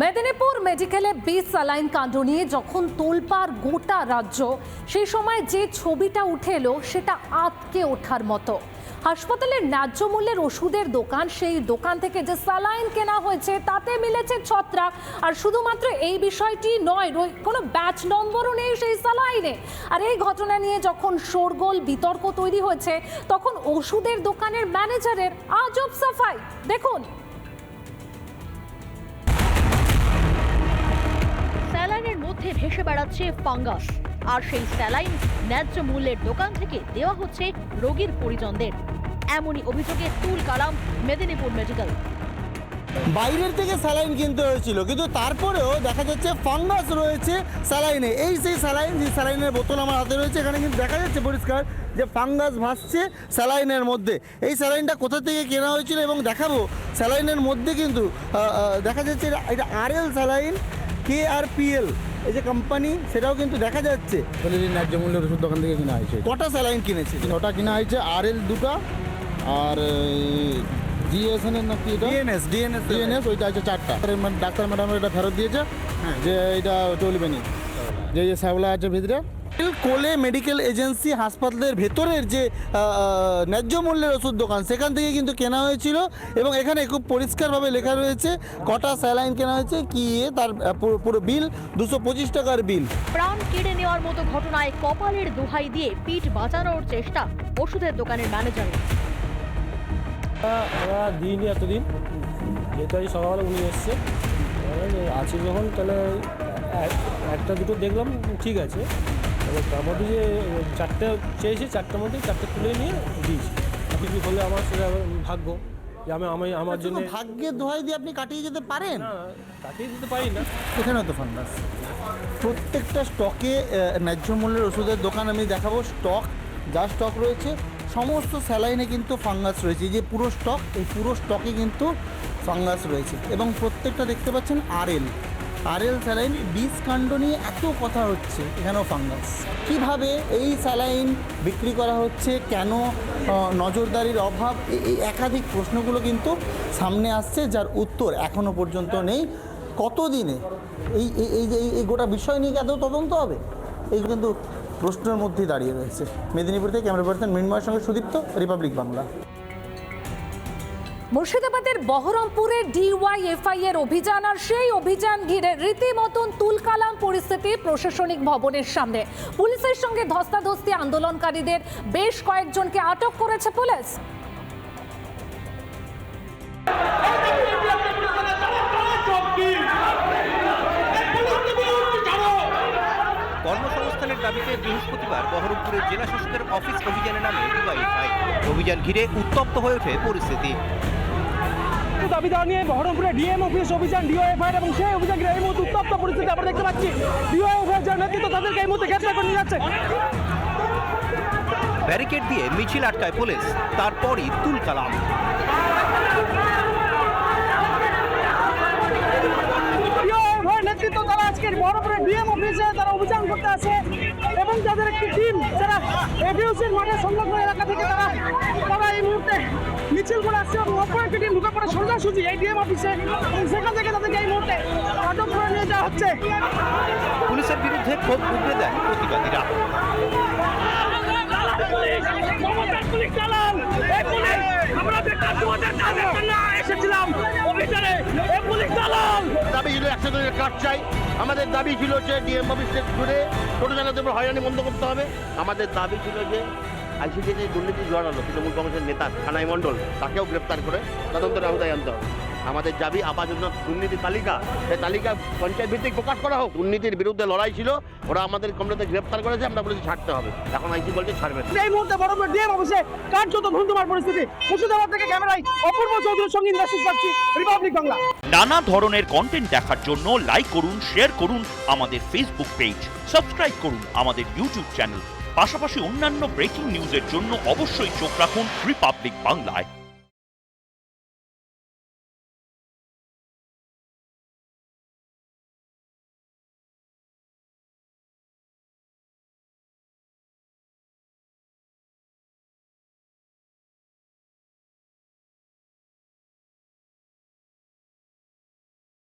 মেদিনীপুর মেডিকেলে বিষ স্যালাইন কাণ্ড নিয়ে যখন তোলপাড় গোটা রাজ্য, সেই সময় যে ছবিটা উঠে এলো সেটা আতকে ওঠার মতো। হাসপাতালের ন্যায্য মূল্যের ওষুধের দোকান, সেই দোকান থেকে যে স্যালাইন কেনা হয়েছে তাতে মিলেছে ছত্রাক আর শুধুমাত্র এই বিষয়টি নয় কোনো ব্যাচ নম্বরও নেই সেই স্যালাইনে। আর এই ঘটনা নিয়ে যখন শোরগোল, বিতর্ক তৈরি হয়েছে, তখন ওষুধের দোকানের ম্যানেজারের আজব সাফাই। দেখুন। মধ্যে ভেসে বেড়াচ্ছে ফাঙ্গাস। আর সেই স্যালাইন ন্যায্য মূল্যের দোকান থেকে দেওয়া হচ্ছে রোগীর পরিজনদের। এমনই অভিযোগে তুল কালাম, মেদিনীপুর মেডিকেল। বাইরের থেকে স্যালাইন কিনতে হয়েছিল, কিন্তু তারপরেও দেখা যাচ্ছে ফাঙ্গাস রয়েছে স্যালাইনে। এই সেই স্যালাইন, যে স্যালাইনের বোতল আমার হাতে রয়েছে, এখানে কিন্তু দেখা যাচ্ছে পরিষ্কার যে ফাঙ্গাস ভাসছে স্যালাইনের মধ্যে। এই স্যালাইনটা কোথা থেকে কেনা হয়েছিল এবং দেখাবো। স্যালাইনের মধ্যে কিন্তু দেখা যাচ্ছে এটা- আর এল স্যালাইন, কে আর পিএল এই যে কোম্পানি সেটাও কিন্তু দেখা যাচ্ছে। বলেছি ন্যায্য মূল্যের ওষুধ দোকান থেকে কেনা হয়েছে। কটা স্যালাইন কিনেছে? ওটা কেনা হয়েছে আর এল দুটা আর জিএসএন এর নাকি এটা? ডিএনএস ডিএনএস ডিএনএস ওইটা আছে চারটা। ডাক্তার ম্যাডাম এটা ফেরত দিয়েছে হ্যাঁ। যে এটা চলবে না। যে যে শ্যাবলা আছে ভিতরে কোলে মেডিকেল এজেন্সি হাসপাতালের ভেতরের যে ন্যায্য মূল্যের ওষুধ দোকান সেখান থেকে কিন্তু কেনা হয়েছিল এবং এখানে খুব পরিষ্কারভাবে লেখা রয়েছে কটা স্যালাইন কেনা হয়েছে কি এ, তার পুরো- পুরো বিল দুশো পঁচিশ টাকার বিল। প্রাণ কেড়ে নেওয়ার মতো ঘটনায় কপালের দোহাই দিয়ে পিঠ বাঁচানোর চেষ্টা ওষুধের দোকানের ম্যানেজারের আমরা দিইনি এতদিন। যেহেতু আজ সকালবেলা উনি এসছে। আছে যখন তাহলে এক- একটা দুটো দেখলাম ঠিক আছে। এবার তার মধ্যে যে চারটে চেয়েছে চারটের মধ্যে চারটে তুলে নিয়ে দিয়েছি। কিছু হলে আমার সেটা ভাগ্য? যে আমি আমি আমার জন্য ভাগ্যের দোহাই দিয়ে আপনি কাটিয়ে যেতে পারেন। কাটিয়ে দিতে পারি না। এখানে তো ফান্ডাস প্রত্যেকটা স্টকে ন্যায্য মূল্যের ওষুধের দোকান আমি দেখাবো। স্টক যা স্টক রয়েছে সমস্ত স্যালাইনে কিন্তু ফাঙ্গাস রয়েছে। যে পুরো স্টক এই পুরো স্টকে কিন্তু ফাঙ্গাস রয়েছে। এবং প্রত্যেকটা দেখতে পাচ্ছেন আরএল আরএল স্যালাইন, বীজ কাণ্ড নিয়ে এত কথা হচ্ছে এখানেও ফাঙ্গাস কীভাবে এই স্যালাইন বিক্রি করা হচ্ছে? কেন নজরদারির অভাব? এই- একাধিক প্রশ্নগুলো কিন্তু সামনে আসছে, যার উত্তর এখনও পর্যন্ত নেই। কতদিনে? এই, এই- যে এই- গোটা বিষয় নিয়ে কি আদৌ তদন্ত হবে? এই কিন্তু প্রশ্নের মধ্যেই দাঁড়িয়ে রয়েছে। মেদিনীপুর থেকে ক্যামেরা পার্সন মৃন্ময়ের সঙ্গে সুদীপ্ত, রিপাবলিক বাংলা। মুর্শিদাবাদের বহরমপুরে ডিওয়াইএফআই এর অভিযান আর সেই অভিযান ঘিরে রীতিমতন তুলকালাম পরিস্থিতি প্রশাসনিক ভবনের সামনে। পুলিশের সঙ্গে ধস্তাধস্তি আন্দোলনকারীদের বেশ কয়েকজনকে আটক করেছে পুলিশ। কর্মসংস্থানের দাবিতে বৃহস্পতিবার জেলা শাসকের অফিস নামে অভিযান ঘিরে উত্তপ্ত হয়ে ওঠে পরিস্থিতি। দাবি দেওয়া নিয়ে বহরমপুরে ডিএম অফিস অভিযান ডিওএফআই এবং সেই অভিযান এই মুহূর্তে উত্তপ্ত পরিস্থিতি আমরা দেখতে পাচ্ছি। ডিওএফআই যার নেতৃত্ব তাদেরকে এই মুহূর্তে গ্রেফতার করে নিয়ে যাচ্ছে। ব্যারিকেড দিয়ে মিছিল আটকায় পুলিশ তারপরই তুলকালাম নেতৃত্ব তারা আজকে বহরমপুরে ডিএম অফিসে তারা অভিযান করতে আসে। এবং যাদের একটি টিম যারা এডিওসির মাঠে সংলগ্ন এলাকা থেকে তারা তারা এই মুহূর্তে মিছিল করে আসছে এবং অপর একটি টিম ঢুকে পড়ে সোজাসুজি এই ডিএম অফিসে সেখান থেকে তাদেরকে এই মুহূর্তে আটক করে নিয়ে যাওয়া হচ্ছে। পুলিশের বিরুদ্ধে ক্ষোভ উগড়ে দেয় প্রতিবাদীরা মমতার পুলিশ চালান এই পুলিশ আমরা বেকার দাবি ছিল একশো দিনের চাই। আমাদের দাবি ছিল যে ডিএম অফিসে ঘুরে টোটো চালাতে হয়রানি বন্ধ করতে হবে। আমাদের দাবি ছিল যে আইসিডিতে দুর্নীতি জড়ালো তৃণমূল কংগ্রেসের নেতা থানায় মণ্ডল, তাকেও গ্রেপ্তার করে তদন্তের আওতায় আনতে হবে। আমাদের দাবি জন্য দুর্নীতি তালিকা। সেই তালিকা পঞ্চায়েত ভিত্তিক প্রকাশ করা হোক। দুর্নীতির বিরুদ্ধে লড়াই ছিল। ওরা আমাদের কমপ্লেতে গ্রেপ্তার করেছে আমরা বলেছি ছাড়তে হবে। এখন আইসি বলছে ছাড়বে এই মুহূর্তে বড় ডিএম অফিসে কার্যত ধুন্ধুমার পরিস্থিতি। মুর্শিদাবাদ থেকে ক্যামেরায় অপূর্ব চৌধুরীর সঙ্গে ইন্দ্রাশিস পাচ্ছি রিপাবলিক বাংলা নানা ধরনের কন্টেন্ট দেখার জন্য লাইক করুন শেয়ার করুন আমাদের ফেসবুক পেজ সাবস্ক্রাইব করুন আমাদের ইউটিউব চ্যানেল পাশাপাশি অন্যান্য ব্রেকিং নিউজের জন্য অবশ্যই চোখ রাখুন রিপাবলিক বাংলায়